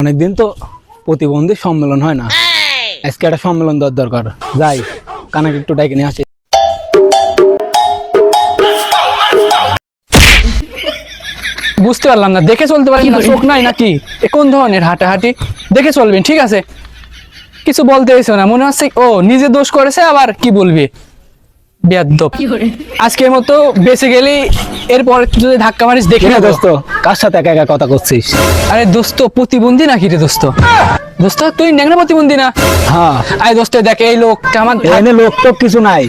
অনেকদিন তো প্রতিবন্ধী সম্মেলন হয় না। আজকে একটা সম্মেলন দেওয়ার দরকার। যাই কানাকে একটু ডাইকে নিয়ে আসি। বুঝতে পারলাম না দেখে চলতে পারেন না? চোখ নাই নাকি? এ কোন ধরনের হাঁটাহাঁটি? দেখে চলবেন ঠিক আছে? কিছু বলতে এসো না মনে হচ্ছে ও নিজে দোষ করেছে আবার কি বলবে? আজকের মতো বেঁচে গেলে এরপর যদি ধাক্কা মারিস দেখে নেব। দোস্ত কার সাথে একা একা কথা করছিস? আরে দোস্ত প্রতিবন্ধী নাকি রে দোস্ত? দোস্ত তুই ন্যাংরা প্রতিবন্ধী না? হ্যাঁ। আরে দোস্ত দেখ এই লোকটা আমার এখানে লোক টোক কিছু নাই?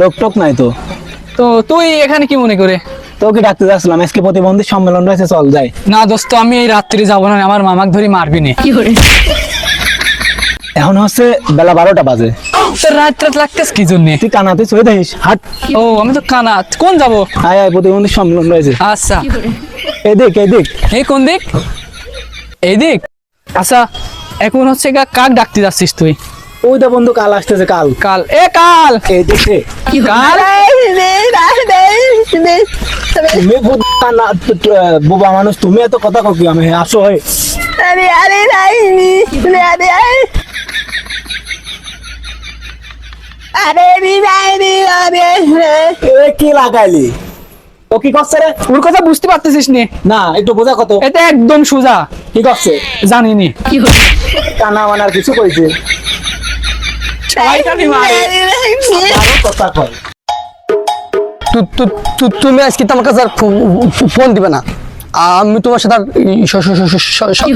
লোক টোক নাই তো। তো তুই এখানে কি মনে করে? তোকে ডাকতে যাচ্ছিলাম আজকে প্রতিবন্ধী সম্মেলন রয়েছে চল যাই। না দোস্ত আমি এই রাত্রি যাব না আমার মামাক ধরে মারবি না। এখন হচ্ছে বেলা বারোটা বাজে। কি তুই কোন যাব? কাল আসতেছে কাল। কাল। এ কাল! কাল? তুমি বোবা মানুষ তুমি এত কথা কি? আমি আসো হয়ে। আরে। কি লাগাইলি? ও কি করছে রে? ওর কথা বুঝতে পারতেছিস নি। না একটু বোঝা কত? এটা একদম সোজা। কি করছে? জানিনি। কানা মানার কিছু কইছে? সবাইকারই মারে। আরও কথা কয়। তুমি আজকে আমার কাছে আর ফোন দিবে না। আমি তোমার সাথে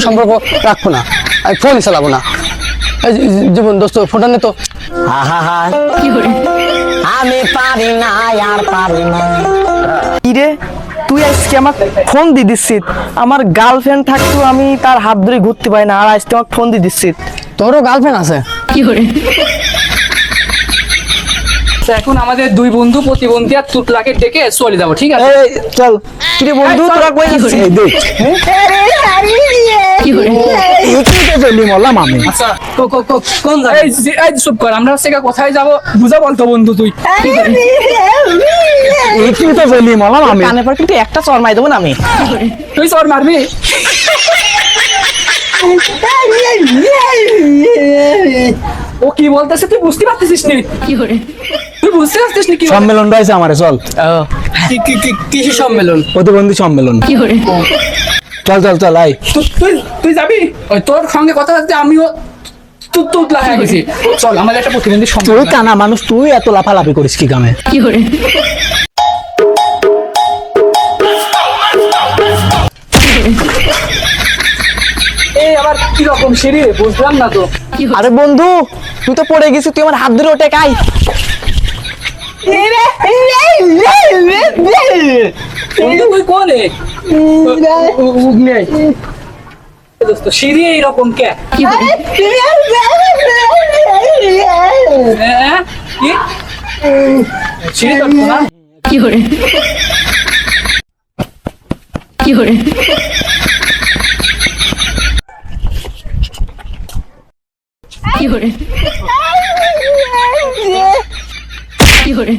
সম্পর্ক রাখব না। আমি ফোনই চালাবো না। জীবন দোস্ত ফোনটা নে তো। আমি পারি না আর পারি না। ইরে তুই আজকে আমার ফোন দি দিচ্ছিস আমার গার্লফ্রেন্ড থাকতেও আমি তার হাত ধরে ঘুরতে পারি না আর আজকে আমার ফোন দি দিচ্ছিস তোরও গার্লফ্রেন্ড আছে? তো এখন আমাদের দুই বন্ধু প্রতিবন্ধী আর তুতলাকে ডেকে চলে যাব ঠিক আছে? চল। কি বন্ধু তোরা কই যাচ্ছিস? দেখ। আচ্ছা, আমরা কোথায় যাব? বুঝা বন্ধু তুই। মলাম কিন্তু একটা চর মাই দেবো না আমি। তুই চর মারবি? ও কি বলতেছে তুই বুঝতে পারতেছিস নি? কি করে বুঝতে পারছিস নি কি সম্মেলন রয়েছে আমারে চল। কি- কি- কি- কিসের সম্মেলন? প্রতিবন্ধী সম্মেলন। চল চল চল আই তুই- তুই যাবি? ওই তোর সঙ্গে কথা বলতে আমিও তুই তুতলা হয়ে গেছি। চল আমাদের একটা প্রতিবন্ধী তুই কানা মানুষ তুই এত লাফালাফি করিস কি কামে? এই আবার কি রকম সিঁড়ি? বুঝলাম না তো। আরে বন্ধু তুই তো পড়ে গেছিস তুই আমার হাত ধরে ওঠে কাই বন্ধু তুই কোনে উগলে আয়। এ দোস্ত সিঁড়ি এইরকম কে হ্যাঁ কি সিঁড়ি তো না কি করে।